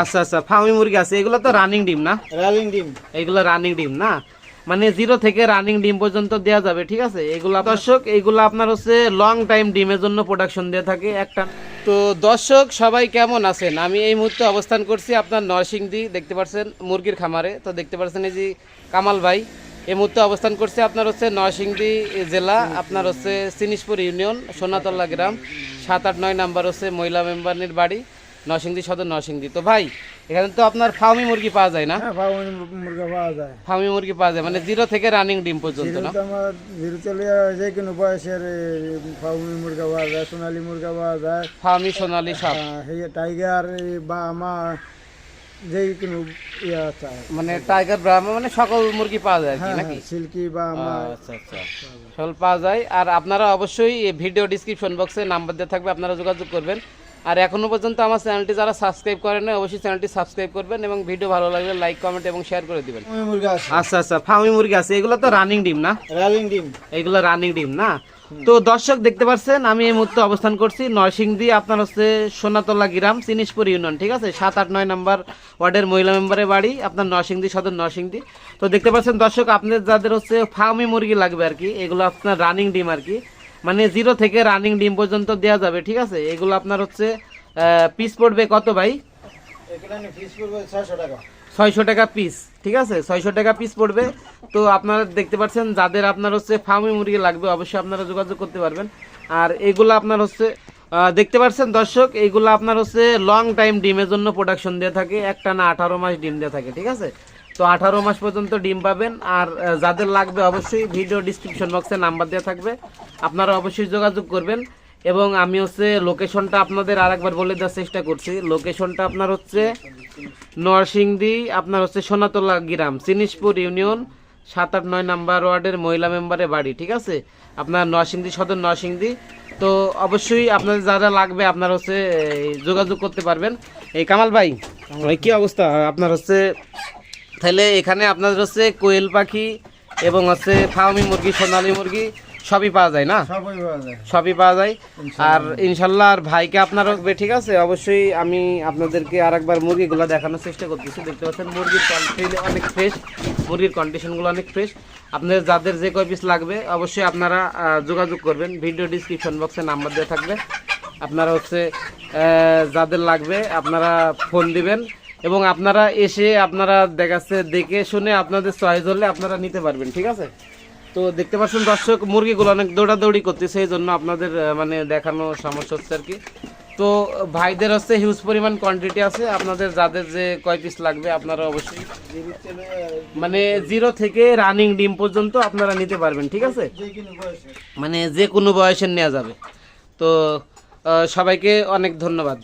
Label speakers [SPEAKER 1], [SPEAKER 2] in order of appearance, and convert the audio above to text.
[SPEAKER 1] আচ্ছা আচ্ছা ফার্মি মুরগি আছে। এগুলো তো রানিং ডিম না?
[SPEAKER 2] রানিং ডিম।
[SPEAKER 1] এগুলো রানিং ডিম না? মানে জিরো থেকে রানিং ডিম পর্যন্ত দেওয়া যাবে ঠিক আছে? এগুলো দর্শক এগুলো আপনার হচ্ছে লং টাইম ডিমের জন্য প্রোডাকশন দিয়ে থাকে। একটা তো দর্শক সবাই কেমন আছেন? আমি এই মুহূর্তে অবস্থান করছি আপনার নরসিংদী দেখতে পাচ্ছেন মুরগির খামারে। তো দেখতে পাচ্ছেন এই যে কামাল ভাই এই মুহূর্তে অবস্থান করছে আপনার হচ্ছে নরসিংদী জেলা আপনার হচ্ছে সিনিসপুর ইউনিয়ন সোনাতলা গ্রাম সাত আট নয় নাম্বার হচ্ছে মহিলা মেম্বারের বাড়ি। নরসিংদী সদর নরসিংদী। তো ভাই এখানে তো আপনার ফার্মি মুরগি পাওয়া যায় না?
[SPEAKER 2] হ্যাঁ ফার্মি মুরগা পাওয়া যায়।
[SPEAKER 1] ফার্মি মুরগি পাওয়া যায় মানে জিরো থেকে রানিং ডিম পর্যন্ত না?
[SPEAKER 2] আমার জিরো চলে যে কোনো বয়সের ফার্মি মুরগা পাওয়া যায় সোনালি মুরগা পাওয়া যায়।
[SPEAKER 1] ফার্মি সোনালি সব
[SPEAKER 2] এই টাইগার বা আমার কোনো ইয়া
[SPEAKER 1] মানে টাইগার ব্রাহ্মা মানে সকল মুরগি পাওয়া যায়
[SPEAKER 2] হ্যাঁ
[SPEAKER 1] নাকি?
[SPEAKER 2] সিল্কি বা
[SPEAKER 1] আচ্ছা আচ্ছা। সকল পাওয়া যায়। আর আপনারা অবশ্যই ভিডিও ডিসক্রিপশন বক্সে নাম্বার দেওয়া থাকবে আপনারা যোগাযোগ করবেন। আর এখনও পর্যন্ত আমার চ্যানেলটি যারা সাবস্ক্রাইব করেন না অবশ্যই চ্যানেলটি সাবস্ক্রাইব করবেন এবং ভিডিও ভালো লাগলে লাইক কমেন্ট এবং শেয়ার করে দিবেন।
[SPEAKER 2] ফার্মি মুরগা আছে।
[SPEAKER 1] আচ্ছা আচ্ছা ফার্মি মুরগি আছে। এগুলো তো রানিং ডিম না?
[SPEAKER 2] রানিং ডিম।
[SPEAKER 1] এগুলো রানিং ডিম না? তো দর্শক দেখতে পাচ্ছেন আমি এই মুহূর্তে অবস্থান করছি নরসিংদী আপনার হচ্ছে সোনাতলা গ্রাম সিনিসপুর ইউনিয়ন ঠিক আছে? সাত আট নয় নম্বর ওয়ার্ডের মহিলা মেম্বারের বাড়ি আপনার নরসিংদী সদর নরসিংদী। তো দেখতে পাচ্ছেন দর্শক আপনাদের যাদের হচ্ছে ফার্মি মুরগি লাগবে আর কি এগুলো আপনার রানিং ডিম আর কি। মানে জিরো থেকে রানিং ডিম পর্যন্ত দেওয়া যাবে ঠিক আছে? এগুলো আপনার হচ্ছে পিস পড়বে কত ভাই?
[SPEAKER 2] এখানে ছয়শো টাকা।
[SPEAKER 1] ছয়শো টাকা পিস ঠিক আছে? ছয়শো টাকা পিস পড়বে। তো আপনারা দেখতে পাচ্ছেন যাদের আপনার হচ্ছে ফার্মি মুরগি লাগবে অবশ্যই আপনারা যোগাযোগ করতে পারবেন। আর এগুলো আপনার হচ্ছে দেখতে পাচ্ছেন দর্শক এইগুলো আপনার হচ্ছে লং টাইম ডিমের জন্য প্রোডাকশন দিয়ে থাকে। একটা না আঠারো মাস ডিম দিয়ে থাকে ঠিক আছে? তো আঠারো মাস পর্যন্ত ডিম পাবেন, আর যাদের লাগবে অবশ্যই ভিডিও ডিসক্রিপশন বক্সে নাম্বার দেওয়া থাকবে। আপনারা অবশ্যই যোগাযোগ করবেন এবং আমি হচ্ছে লোকেশনটা আপনাদের আরেকবার বলে দেওয়ার চেষ্টা করছি। লোকেশনটা আপনার হচ্ছে নরসিংদী, আপনার হচ্ছে সোনাতলা গ্রাম, সিনিসপুর ইউনিয়ন, সাত আট নয় নাম্বার ওয়ার্ডের মহিলা মেম্বারের বাড়ি, ঠিক আছে? আপনার নরসিংদী, সদর নরসিংদী। তো অবশ্যই আপনাদের যারা লাগবে, আপনার হচ্ছে যোগাযোগ করতে পারবেন। এই কামাল ভাই ভাই, কি অবস্থা? আপনার হচ্ছে তাহলে এখানে আপনাদের হচ্ছে কোয়েল পাখি এবং হচ্ছে ফার্মি মুরগি সোনালী মুরগি সবই পাওয়া যায় না?
[SPEAKER 2] সবই পাওয়া যায়।
[SPEAKER 1] আর ইনশাল্লাহ আর ভাইকে আপনার ঠিক আছে? অবশ্যই আমি আপনাদেরকে আর একবার মুরগিগুলো দেখানোর চেষ্টা করতেছি। দেখতে পাচ্ছেন মুরগির কোয়ালিটি অনেক ফ্রেশ মুরগির কন্ডিশনগুলো অনেক ফ্রেশ আপনাদের যাদের যে কয় পিস লাগবে অবশ্যই আপনারা যোগাযোগ করবেন। ভিডিও ডিসক্রিপশন বক্সে নাম্বার দেওয়া থাকবে। আপনারা হচ্ছে যাদের লাগবে আপনারা ফোন দিবেন। এবং আপনারা এসে আপনারা দেখাচ্ছে, দেখে শুনে আপনাদের চয়েস হলে আপনারা নিতে পারবেন, ঠিক আছে? তো দেখতে পাচ্ছেন দর্শক, মুরগিগুলো অনেক দৌড়াদৌড়ি করতেছে, এই জন্য আপনাদের মানে দেখানো সমস্যা হচ্ছে আর কি। তো ভাইদের হচ্ছে হিউজ পরিমাণ কোয়ান্টিটি আছে, আপনাদের যাদের যে কয় পিস লাগবে আপনারা অবশ্যই মানে জিরো থেকে রানিং ডিম পর্যন্ত আপনারা নিতে পারবেন, ঠিক আছে? মানে যে কোনো বয়সের নেওয়া যাবে। তো সবাইকে অনেক ধন্যবাদ।